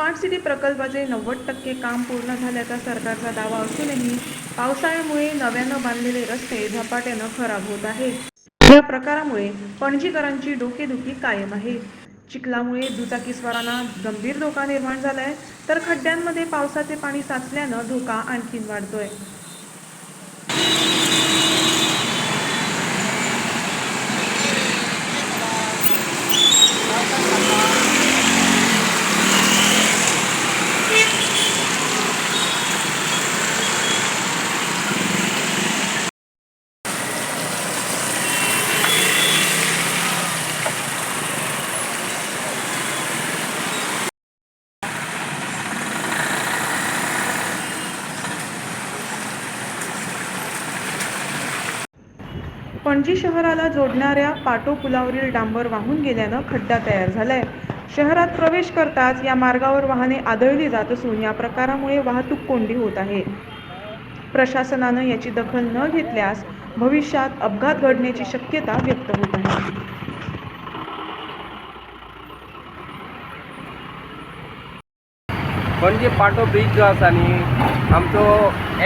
Smart city प्रकल्पाचे नव्वद टक्के काम पूर्ण झाल्याचा सरकारचा दावा असूनही पावसाळ्यामुळे नव्यानं बांधलेले रस्ते झपाट्यानं खराब होत आहेत. या प्रकारामुळे पणजीकरांची डोकेदुखी कायम आहे. चिखलामुळे दुचाकीस्वारांना गंभीर धोका निर्माण झालाय तर खड्ड्यांमध्ये पावसाचे पाणी साचल्यानं धोका आणखीन वाढतोय. पणजी शहराला जोडणाऱ्या पाटो पुलावरील डांबर वाहून गेल्यानं खड्डा तयार झालाय. शहरात प्रवेश करताच या मार्गावर वाहने आदळली जात असून या प्रकारामुळे वाहतूक कोंडी होत आहे. प्रशासनानं याची दखल न घेतल्यास भविष्यात अपघात घडण्याची शक्यता व्यक्त होत आहे. पणजी पाटो ब्रिज जो आसा न्ही आमचो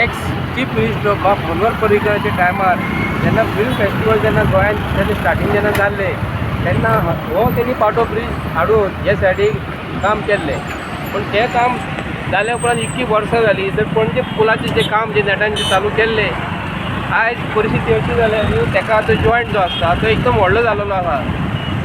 एक्स चीफ मिनिस्टर बाब मनोहर पर्रीकराच्या टायमार जेन्ना फिल्म फेस्टिवल जेन्ना गोंयांत तेजें स्टार्टींग जेन्ना जाल्लें तेन्ना हो तेणी पाटो ब्रिज हाडून हे सायडीक काम केल्लें पूण तें काम जाल्या उपरांत इतकी वर्सां जालीं तर पणजे पुलाचें जें काम जें नेटान जें चालू केल्लें आयज परिस्थिती अशी जाल्या न्ही तेका आतां जॉयंट जो आसता तो एकदम व्हडलो जालेलो आसा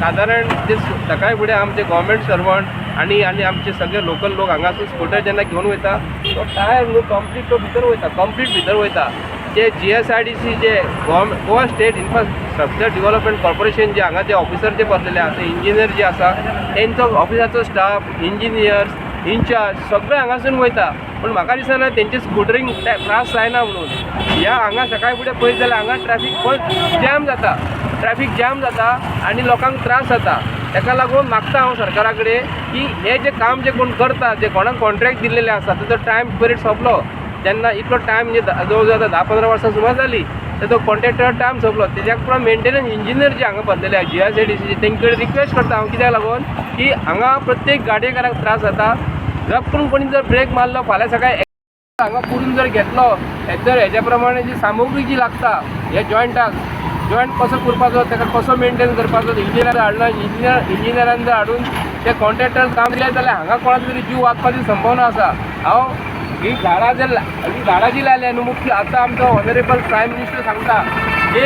सादारण जे सकाळी फुडें आमचे गव्हर्मेंट सर्वंट आनी आनी आमचे सगळे लोकल लोक हांगासून स्कूटर जेन्ना घेवन वयता तो टायर न्हू कंप्लीट तो भितर वयता कंप्लीट भितर वयता जे G S I D C जे Goa Goa state infrastructure development corporation जे हांगा जे ऑफिसर जे बसलेले आसा इंजिनियर जे आसा तेंचो ऑफिसाचो स्टाफ इंजिनियर्स इन्चार्ज सगळे हांगासून वयता पूण म्हाका दिसना तेंचे स्कुटरींग त्रास जायना म्हणून ह्या हांगा सकाळी फुडें पळयत जाल्यार हांगा ट्रॅफीक जॅम जाता ट्रॅफीक जॅम जाता आनी लोकांक त्रास जाता ताका लागून मागता हांव सरकारा कडेन की हे जे काम जे कोण करता जे कोणाक कॉन्ट्रॅक्ट दिल्लेले आसा ताचो टायम पिरियड सोंपलो. जेन्ना इतलो टायम म्हणजे जवळ जवळ धा पंदरा वर्सां सुमार जाली तेजो कॉन्ट्रॅक्टर टायम सोंपलो. तेज्या उपरांत मेंटेनन्स इंजिनियर जे हांगा बसलेले आसा G I C D C तेंचे कडेन रिक्वेस्ट करता हांव कित्याक लागून की हांगा प्रत्येक गाडयेकाराक त्रास जाता जप करून कोणी जर ब्रेक मारलो फाल्यां सकाळी हांगा पुरून जर घेतलो हे जर हेज्या प्रमाणे जी सामुग्री जी लागता हे जॉयंटाक जॉयंट कसो करपाचो ताका कसो मेंटेन करपाचो इंजिनियर हाडना इंजिनियर इंजिनियरान जर हाडून ते कॉन्ट्रॅक्टर काम दिलें जाल्यार हांगा कोणाचो तरी जीव वाचपाची संभावना आसा हांव ही झाडां जर ही झाडां जी लायल्या न्हू मुख्य आतां आमचो ऑनरेबल प्रायम मिनिस्टर सांगता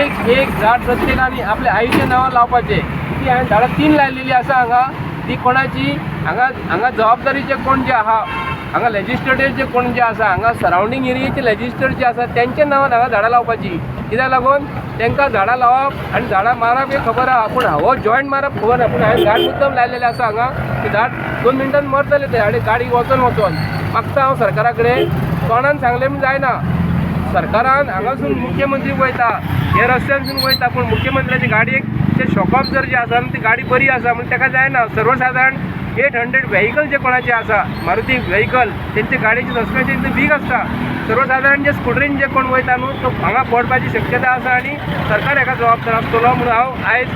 एक एक झाड प्रत्येकानी आपल्या आईच्या नांवां लावपाचें ती हांवें झाडां तीन लायलेली आसा हांगा ती कोणाची हांगा हांगा जबाबदारीचे कोण जे आहा हांगा लेजिस्लेटर जे कोण जे आसा हांगा सरावंडींग एरियेचे लेजिस्लेटर जे आसा तेंच्या नांवान हांगा झाडां लावपाची कित्याक लागून तांकां झाडां लावप आनी झाडां मारप हे खबर आहा. पूण हो जॉयंट मारप खबर ना पूण हांवें झाड मुद्दम लायलेलें आसा हांगा. की झाड दोन मिनटान मरतले तें हाडे गाडी वचोन वचोन. मागता हांव सरकारा कडेन तोंडान सांगलें म्हण जायना. सरकारान हांगासून मुख्यमंत्री वयता. हे रस्त्यानसून वयता. पूण मुख्यमंत्र्याची गाडयेक ते शॉकअप जर जे आसा ती गाडी बरी आसा म्हण ताका जायना. सर्वसाधारण एट हंड्रेड व्हेकल जे कोणाचे आसा मारुती व्हेकल तेंचे गाडयेचे सस्पेन्शन वीक आसता सर्वसाधारण जे स्कुटरीन जे कोण वयता न्हू तो हांगा पडपाची शक्यता आसा आनी सरकार एका जबाबदार आसतलो म्हणून हांव आयज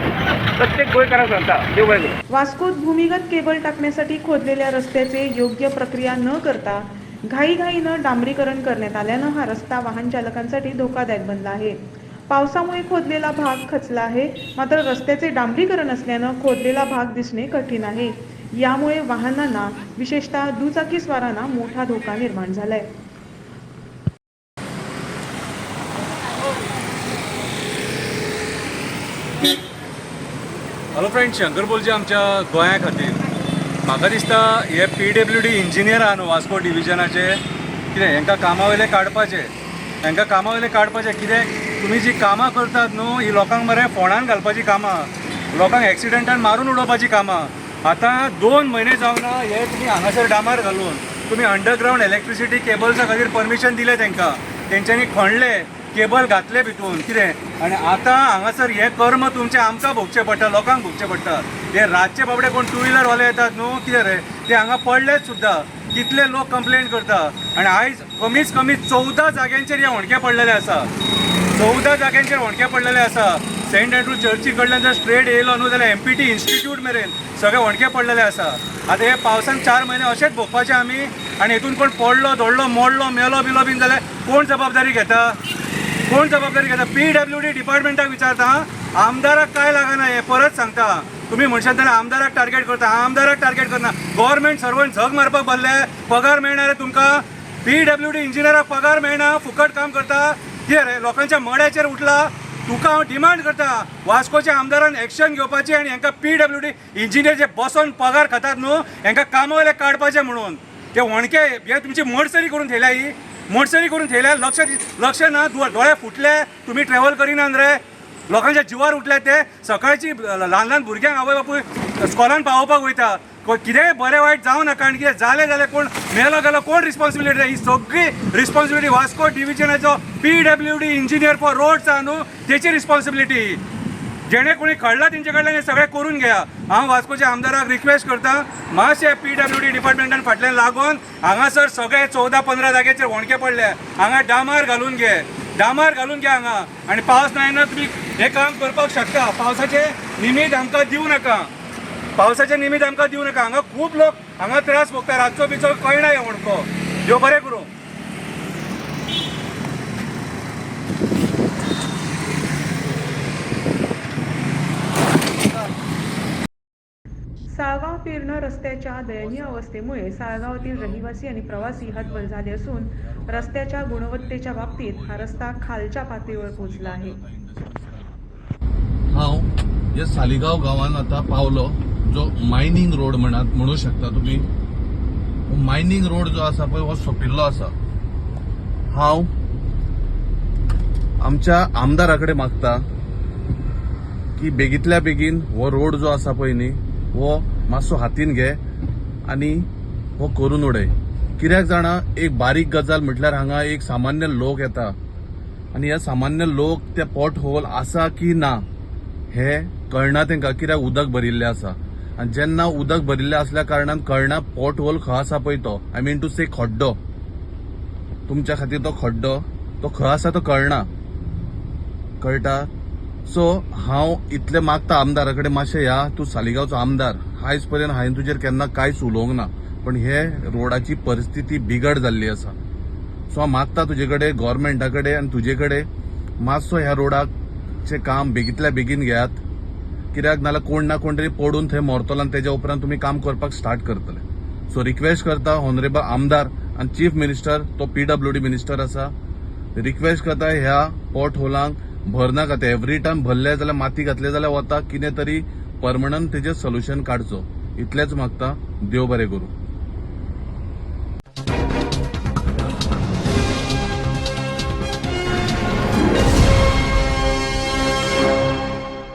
प्रत्येक गोंयकाराक सांगता देव बरें वास्कोत भूमिगत केबल टाकण्यासाठी खोदलेल्या रस्त्याचे योग्य प्रक्रिया न करता घाईघाईनं डांबरीकरण करण्यात आल्यानं हा रस्ता वाहन चालकांसाठी धोकादायक बनला आहे. पावसामुळे खोदलेला भाग खचला आहे मात्र रस्त्याचे डांबरीकरण असल्यानं खोदलेला भाग दिसणे कठीण आहे. यामुळे वाहनांना विशेषतः दुचाकीस्वारांना मोठा धोका निर्माण झालाय. हॅलो फ्रेंड शंकर बोलचे आमच्या गोंया खातीर. म्हाका दिसता हे पी डब्ल्यू डी इंजिनियर आहा न्हू वास्को डिविजनाचे कितें हेंकां कामा वयले काडपाचे. हेंकां कामा वयले काडपाचे. कित्याक तुमी जी कामां करतात न्हू ही लोकांक मरे फोंडान घालपाची कामां. लोकांक एक्सिडेंटान मारून उडोवपाची कामां. आतां दोन म्हयने जावन हे तुमी हांगासर डामार घालून तुमी अंडरग्रावंड इलेक्ट्रिसिटी केबल्सा खातीर परमिशन दिलें तेंकां तेंच्यांनी खणले केबल घातले भितून कितें? आनी आतां हांगासर हे कर्म तुमचे आमकां भोगचे पडटा लोकांक भोगचे पडटा. हे रातचे बाबडे कोण टू व्हिलरवाले येतात न्हू? कितें रे? ते हांगा पडलेच सुद्दां कितले लोक कंप्लेंट करता. आनी आयज कमीच कमी चवदा जाग्यांचेर हे होणके पडलेले आसा. चवदा जाग्यांचेर होणके पडलेले आसा. सेंट अँड्रू चर्ची कडल्यान जर स्ट्रेट येयलो न्हू जाल्यार एम पी टी इन्स्टिट्यूट मेरेन सगळे वणकें पडलेले आसा आतां हे पावसान चार म्हयने अशेंच भोगपाचे आमी आनी हेतून कोण पडलो धोडलो मोडलो मेलो बिलो बीन जाल्यार कोण जबाबदारी घेता? कोण जबाबदारी घेता? पी डब्ल्यू डी डिपार्टमेंटाक विचारता आमदाराक काय लागना हे? परत सांगता. तुम्ही म्हणशात जाल्यार आमदाराक टार्गेट करता. आमदाराक टार्गेट करना. गव्हर्मेंट सर्वंट झग मारपाक बसले. पगार मेळना रे तुमकां. पी डब्ल्यू डी इंजिनियराक पगार मेळना फुकट काम करता. कितें रे लोकांच्या मड्याचेर उठला. तुका हांव डिमांड करता. वास्कोच्या आमदारान एक्शन घेवपाची आनी हांकां पी डब्ल्यू डी इंजिनियर जे बसोन पगार खातात न्हू हांकां कामावयले काडपाचें काडपाचे म्हणून. ते वणके हे तुमची मोडसरी करून ठेयल्या ही. मोडसरी करून थेयल्या लक्ष लक्ष ना दोळे फुटले तुमी ट्रॅव्हल करिनात रे लोकांच्या जिवार उठले ते. सकाळची ल्हान ल्हान भुरग्यांक आवय बापूय स्कॉलान पावोवपाक वयता. कितेंय बरें वायट जावं नाका कारण कितें जालें जाल्यार कोण मेलो गेलो कोण रिस्पॉन्सिबिलिटी ही सगळी responsibility Vasco डिविजनाचो P W D engineer for roads आहा न्हू तेची रिस्पॉन्सिबिलिटी जेणे कोणी कळला तेंचे कडल्यान हे सगळें करून घेया. हांव वास्कोच्या आमदाराक रिक्वेस्ट करता मातशें पी डब्ल्यू डी डिपार्टमेंटान फाटल्यान लागून हांगासर सगळे चवदा पंदरा जाग्याचेर होणके पडले. हांगा डामार घालून घे. डामार घालून घे हांगा. आनी पावस नायना तुमी हे काम करपाक शकता. पावसाचे निमीत आमकां दिवं नाका. पावसाचे निमीत आमकां दिवं नाका. हांगा खूब लोक हांगा त्रास भोगता. रातचो बिचो कळना हे होणको देव बरें करूं. साळगाव फिरणं रस्त्याच्या दयनीय अवस्थेमुळे साळगावातील रहिवासी आणि प्रवासी हतबल झाले असून रस्त्याच्या गुणवत्तेच्या बाबतीत हा रस्ता खालच्या पातळीवर पोहोचला आहे. हांव ह्या सालिगांव गांवांत आतां पावलो. जो मायनींग रोड म्हणात म्हणू शकता तुमी मायनिंग मायनींग रोड जो आसा पळय हो सोंपिल्लो आसा हांव आमच्या आमदारा कडेन मागता की बेगींतल्या बेगीन हो रोड जो आसा पळय न्ही हो मातसो हातीन घे आनी हो करून उडय. कित्याक जाणा एक बारीक गजाल म्हटल्यार हांगा एक सामान्य लोक येता. आनी हे सामान्य लोक ते पॉट होल आसा की ना हे कळना तांकां कित्याक उदक भरिल्लें आसा. आनी जेन्ना उदक भरिल्लें असल्या कारणान कळना पॉट होल खंय आसा पळय तो आय मीन टू से खड्डो. तुमच्या खातीर तो खड्डो तो खंय आसा तो कळना कळटा? सो हांव इतलें मागता आमदारा कडेन मातशें या तूं सालिगांवचो आमदार. आयज पर्यंत हांवें तुजेर केन्ना कांयच उलोवंक ना. पण हे रोडाची परिस्थिती बिगड जाल्ली आसा. सो हांव मागता तुजे कडेन गोवोरमेंटा कडेन आनी तुजे कडेन. मातसो ह्या रोडाचे काम बेगींतल्या बेगीन घेयात. कित्याक नाल्यार कोण ना कोण तरी पडून थंय मरतलो आनी तेज्या उपरांत तुमी काम करपाक स्टार्ट करतले. सो रिक्वेस्ट करता ऑनरेबल आमदार आनी चीफ मिनिस्टर तो पी डब्ल्यू डी मिनिस्टर आसा. रिक्वेस्ट करता ह्या पोर्ट होलांक भरनाका ते एवरी टायम भरले जाल्यार माती घातले जाल्यार वता. कितें तरी परमनंट तेजें सोल्युशन काडचो इतलेंच मागता. देव बरें करूं.